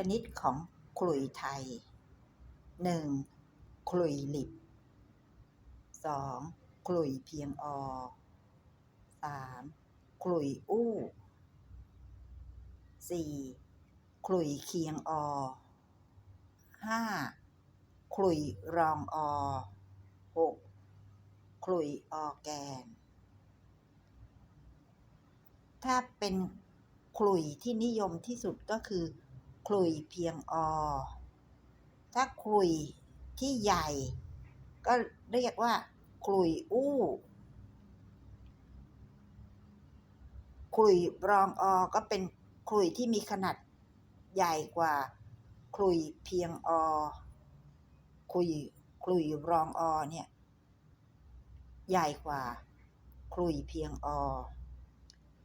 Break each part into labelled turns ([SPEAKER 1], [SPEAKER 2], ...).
[SPEAKER 1] ชนิดของขลุ่ยไทย 1. ขลุ่ยหลิบ 2. ขลุ่ยเพียงอ 3. ขลุ่ยอู้ 4. ขลุ่ยเคียงอ 5. ขลุ่ยรองอ 6. ขลุ่ยออแกน ถ้าเป็นขลุ่ยที่นิยมที่สุดก็คือ ขลุ่ยเพียงอ ถ้าขลุ่ยที่ใหญ่ ก็เรียกว่าขลุ่ยอู้ขลุ่ยรองอ ก็เป็นขลุ่ยที่มีขนาดใหญ่กว่าขลุ่ยเพียงอขลุ่ยขลุ่ยรองอเนี่ยใหญ่กว่าขลุ่ยเพียงอ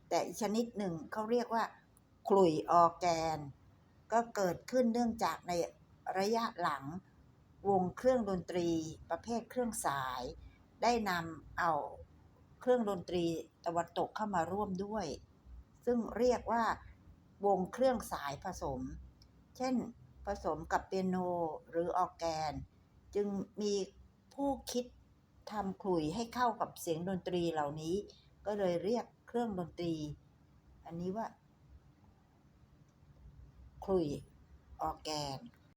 [SPEAKER 1] แต่อีกชนิดหนึ่งเขาเรียกว่าขลุ่ยออแกน ก็เกิดขึ้นเนื่องจากในระยะหลังวงเครื่องดนตรีประเภทเครื่องสาย ได้นำเอาเครื่องดนตรีตะวันตกเข้ามาร่วมด้วย ซึ่งเรียกว่าวงเครื่องสายผสม เช่น ผสมกับเปียโนหรือออแกน จึงมีผู้คิดทำขลุ่ยให้เข้ากับเสียงดนตรีเหล่านี้ ก็เลยเรียกเครื่องดนตรี อันนี้ว่า ขลุ่ยออร์แกน